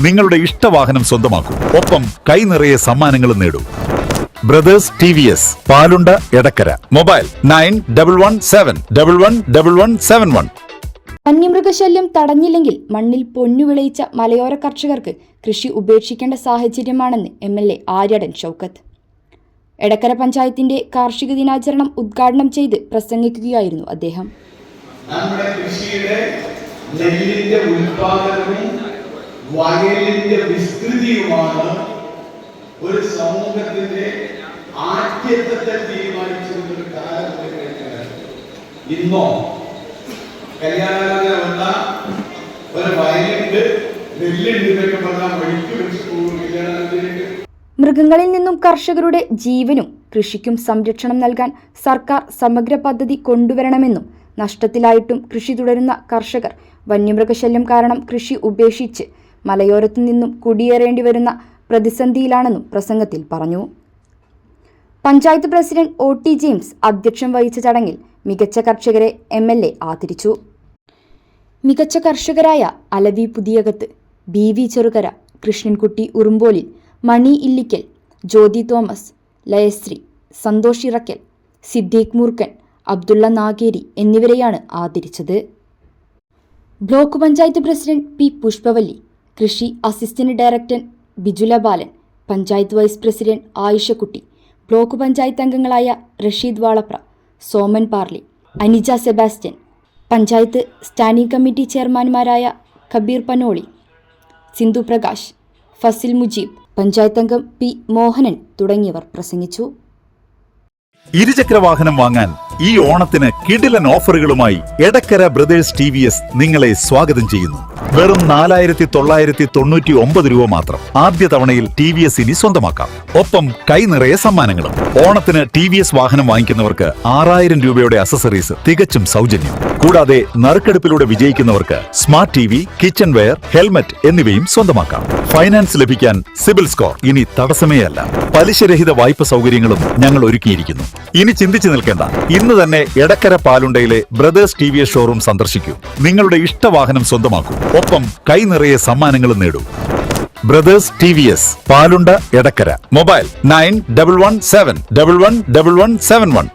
നിങ്ങളുടെ ഇഷ്ടവാഹനം സ്വന്തമാക്കൂ. ഒപ്പം കൈ നിറയെ സമ്മാനങ്ങളും നേടൂ. Brothers T V S Palunda Edakkara. Mobile nine double one seven double one double one seven one വന്യമൃഗശല്യം തടഞ്ഞില്ലെങ്കിൽ മണ്ണിൽ പൊന്നു വിളയിച്ച മലയോര കർഷകർക്ക് കൃഷി ഉപേക്ഷിക്കേണ്ട സാഹചര്യമാണെന്ന് M L A Aryadan Shoukath. Edakkara പഞ്ചായത്തിന്റെ കാർഷിക ദിനാചരണം ഉദ്ഘാടനം ചെയ്ത് പ്രസംഗിക്കുകയായിരുന്നു അദ്ദേഹം. നമ്മുടെ കൃഷിയുടെ നെല്ലിന്റെ ഉൽപാദനവും വയലിന്റെ വിസ്തൃതിയുമാണ് ഒരു സമൂഹത്തിന്റെ ആദ്യത്തെ തീരുമാനിച്ചിരുന്ന ഒരു കാലം ഇന്നോ കല്യാണാലോചന ഒരു വയലുണ്ട് മൃഗങ്ങളിൽ നിന്നും കർഷകരുടെ ജീവനും കൃഷിക്കും സംരക്ഷണം നൽകാൻ സർക്കാർ സമഗ്ര പദ്ധതി കൊണ്ടുവരണമെന്നും നഷ്ടത്തിലായിട്ടും കൃഷി തുടരുന്ന കർഷകർ വന്യമൃഗശല്യം കാരണം കൃഷി ഉപേക്ഷിച്ച് മലയോരത്തു നിന്നും കുടിയേറേണ്ടി വരുന്ന പ്രതിസന്ധിയിലാണെന്നും പ്രസംഗത്തിൽ പറഞ്ഞു. Panchayat president O T James അധ്യക്ഷം വഹിച്ച ചടങ്ങിൽ മികച്ച കർഷകരെ എം എൽ എ ആദരിച്ചു. മികച്ച കർഷകരായ Alavi Puthiyakath B V Cherukara Krishnankutty Urumbolil Mani Illikkal Jyothi Thomas Layasree Santhosh Irakkal Siddique Moorkan Abdullah Nageri എന്നിവരെയാണ് ആദരിച്ചത്. Block panchayat president P Pushpavalli കൃഷി assistant director Bijula Balan panchayat vice president Ayishakutty block panchayat അംഗങ്ങളായ Rasheed Valapra Soman Parli Anija Sebastian panchayat standing committee ചെയർമാൻമാരായ Kabeer Panoli Sindhu Prakash Fasil Mujeeb panchayat അംഗം P Mohanan തുടങ്ങിയവർ പ്രസംഗിച്ചു. ഇരുചക്ര വാഹനം വാങ്ങാൻ ഈ ഓണത്തിന് കിടിലൻ ഓഫറുകളുമായി എടക്കര ബ്രദേഴ്സ് ടി നിങ്ങളെ സ്വാഗതം ചെയ്യുന്നു. വെറും നാലായിരത്തി തൊള്ളായിരത്തി തൊണ്ണൂറ്റി ഒമ്പത് രൂപ മാത്രം ആദ്യ തവണയിൽ ടി വി എസ് ഇനി സ്വന്തമാക്കാം. ഒപ്പം കൈ നിറയെ സമ്മാനങ്ങളും. ഓണത്തിന് ടി വി എസ് വാഹനം വാങ്ങിക്കുന്നവർക്ക് ആറായിരം രൂപയുടെ അസസറീസ് തികച്ചും സൗജന്യം. കൂടാതെ നറുക്കെടുപ്പിലൂടെ വിജയിക്കുന്നവർക്ക് smart T V kitchen ware helmet എന്നിവയും സ്വന്തമാക്കാം. ഫൈനാൻസ് ലഭിക്കാൻ സിബിൽ സ്കോർ ഇനി തടസ്സമേ അല്ല പലിശരഹിത വായ്പ സൗകര്യങ്ങളും ഞങ്ങൾ ഒരുക്കിയിരിക്കുന്നു. ഇനി ചിന്തിച്ചു നിൽക്കേണ്ട ഇന്ന് തന്നെ Edakkara പാലുണ്ടയിലെ brothers T V S showroom സന്ദർശിക്കൂ. നിങ്ങളുടെ ഇഷ്ടവാഹനം സ്വന്തമാക്കൂ. ഒപ്പം കൈ നിറയെ സമ്മാനങ്ങളും നേടൂ. Brothers T V S Palunda Edakkara. Mobile nine double one seven double one double one seven one.